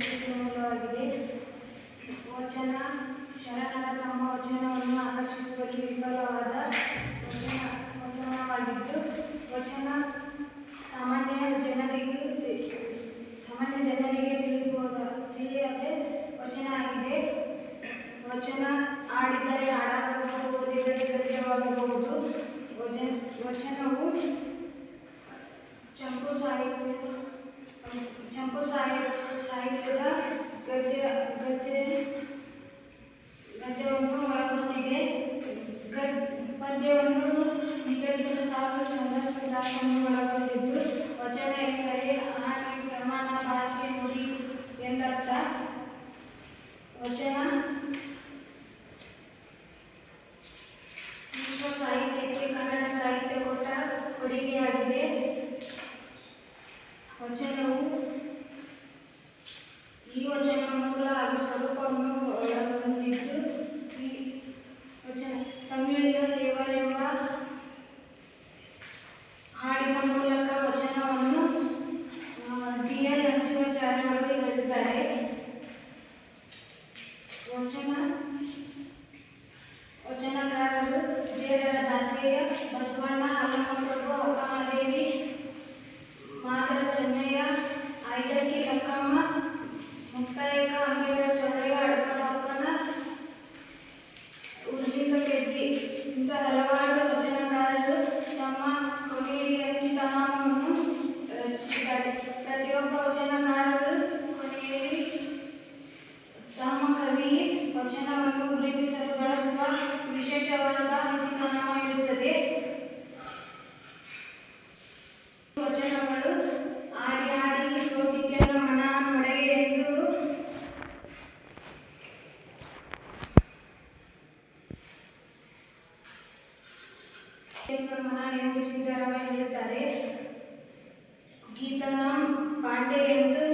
ಸಂಸ್ಕೃತಿ ವಚನ ಶರಣರ ತಮ್ಮ ವಚನವನ್ನು ಆಕರ್ಷಿಸುವಲ್ಲಿ ವಿಫಲವಾದ ವಚನ, ವಚನವಾಗಿದ್ದು, ವಚನ ಸಾಮಾನ್ಯ ಜನರಿಗೂ ಸಾಮಾನ್ಯ ಜನರಿಗೆ ತಿಳಿಯಬಹುದ ತಿಳಿಯದೆ ವಚನ ಆಗಿದೆ. ವಚನ ಆಡಿದರೆ ಹಾಡಾಗಬಹುದು ಓದಿದರೆ ಗದ್ಯವಾಗಬಹುದು ವಚನ, ವಚನವು ಚಂಪು ಸಾಹಿತ್ಯ ಚಂಪು ಸಾಹಿತ್ಯ ಸಾಹಿತ್ಯದ ಗದ್ಯ ಗದ್ಯ ಗದ್ಯವನ್ನು ಒಳಗೊಂಡಿದೆ ಗದ್ ಪದ್ಯವನ್ನು ನಿಗದಿತ ಸಾಲು ಛಂದಸ್ಸು ಒಳಗೊಂಡಿದ್ದು ವಚನ ಎಂದರೆ ಆನೆ ಪ್ರಮಾಣ, ಭಾಷೆ, ನುಡಿ ಎಂದರ್ಥ. ವಚನ ವಿಶ್ವ ಸಾಹಿತ್ಯಕ್ಕೆ ಕನ್ನಡ ಸಾಹಿತ್ಯ ಕೊಟ್ಟ ಕೊಡುಗೆಯಾಗಿದೆ. ವಚನವು ಈ ವಚನ ಮೂಲ ಹಾಗೂ ಸ್ವರೂಪವನ್ನು ಒಳಗೊಂಡಿದ್ದು ಈ ವಚನ ತಮಿಳಿನ ದೇವರೆಂಬ ಹಾಡಿನ ಮೂಲಕ ವಚನವನ್ನು ಡಿ ಎನ್ ನರಸಿಂಹಾಚಾರ್ಯರು ಹೇಳಿದ್ದಾರೆ ವಚನ ವಚನಕಾರರು ಜೇಡರ ದಾಸಯ್ಯ ಬಸವಣ್ಣ ಅಲ್ಲಮಪ್ರಭು ಅಕ್ಕಮದೇವಿ ಮಾದರ ಚೆನ್ನಯ್ಯ ಐದಕ್ಕೆ ಲಕ್ಕಮ್ಮ, ಮುಕ್ತಾಯಕ ಅಂಬೇರ ಚೌಡಯ್ಯ ಅಡಕದಪ್ಪನ ಉರ್ಲಿಂಗ ಪೆದ್ದಿ ಇಂಥ ಹಲವಾರು ವಚನಕಾರರು ತಮ್ಮ ಕೊನೆಯ ಅಂಕಿತನಾಮವನ್ನು ರಚಿಸಿದ್ದಾರೆ. ಪ್ರತಿಯೊಬ್ಬ ವಚನಕಾರರು ಕೊನೆಯಲ್ಲಿ ತಮ್ಮ ಕವಿ ವಚನವನ್ನು ಗುರುತಿಸಲು ಬಳಸುವ ವಿಶೇಷವಾದ ಅಂಕಿತನಾಮ ಇರುತ್ತದೆ ಮನ ಎಂದು ಸಿದ್ದರಾಮಯ್ಯ ಹೇಳುತ್ತಾರೆ ಗೀತನ ಪಾಂಡೆ ಎಂದು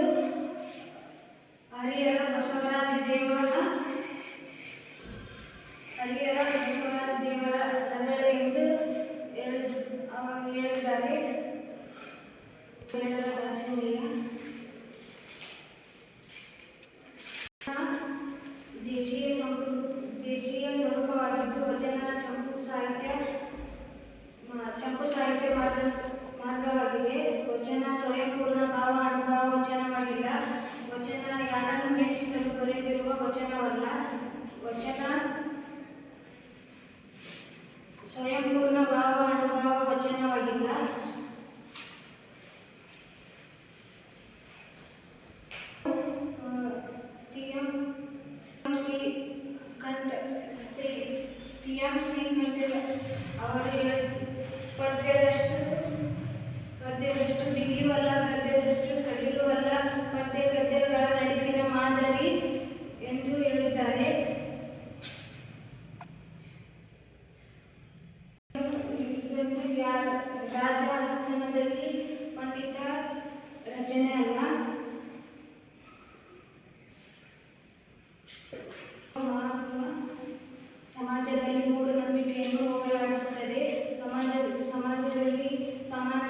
ಹರಿಹರ ಬಸವರಾಜ ದೇವರ ಹರಿಹರ ಬಸವರಾಜ ದೇವರ ರಗಳೆ ಎಂದು ಹೇಳಿ ಅವಾಗ ಹೇಳಿದ್ದಾರೆ ಮಾರ್ಗ ಮಾರ್ಗವಾಗಿದೆ ವಚನ ಸ್ವಯಂಪೂರ್ಣ ಭಾವ ಅನುಭವ ವಚನವಾಗಿಲ್ಲ ವಚನ ಯಾರನ್ನು ಮೆಚ್ಚಿಸಲು ಬರೆದಿರುವ ವಚನವಲ್ಲ ವಚನ ಸ್ವಯಂಪೂರ್ಣ ಭಾವ ಅನುಭವ ವಚನವಾಗಿಲ್ಲ ಟಿಎಂ ಶ್ರೀ ಕಂಠ ಟಿಎಂ ಶ್ರೀ ಕಂಠ ಅವರು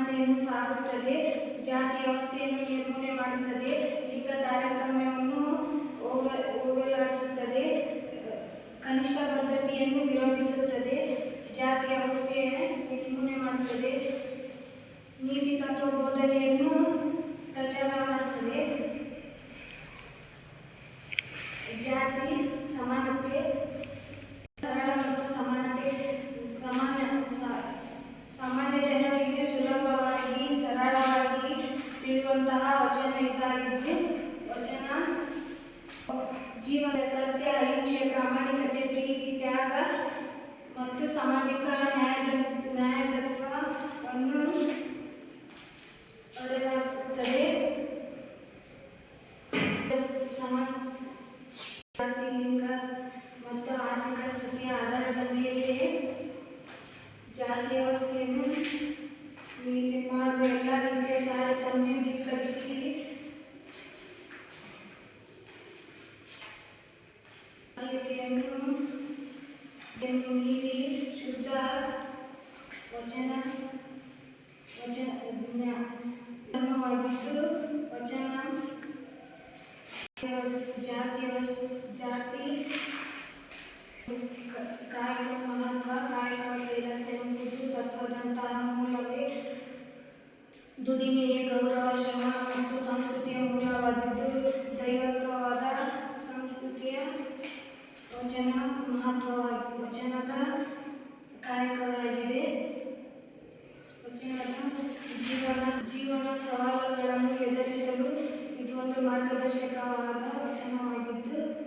ಸಮಾನತೆಯನ್ನು ಸಾರುತ್ತದೆ ಜಾತಿ ವ್ಯವಸ್ಥೆಯನ್ನು ನಿರ್ಮೂಲನೆ ಮಾಡುತ್ತದೆ ಲಿಂಗ ತಾರತಮ್ಯವನ್ನು ಹೋಗ, ಹೋಗಲಾಡಿಸುತ್ತದೆ, ಕನಿಷ್ಠ ಪದ್ಧತಿಯನ್ನು ವಿರೋಧಿಸುತ್ತದೆ ಜಾತಿ ವ್ಯವಸ್ಥೆಯನ್ನು ನಿರ್ಮೂಲನೆ ಮಾಡುತ್ತದೆ, ನೀತಿ ತತ್ವ ಬೋಧನೆಯನ್ನು ಪ್ರಚಾರ ಮಾಡುತ್ತದೆ. ತಿಳಿಯುವಂತಹ ವಚನ ಇದಾಗಿದ್ದು ವಚನ ಜೀವನ ಸತ್ಯ ಅಹಿಂಸೆ ಪ್ರಾಮಾಣಿಕತೆ ಪ್ರೀತಿ ತ್ಯಾಗ వహిస్తూ వచ్చిన జాతీయ జాతీయ bulunduğum arkadaş ekralarında çamal güldü.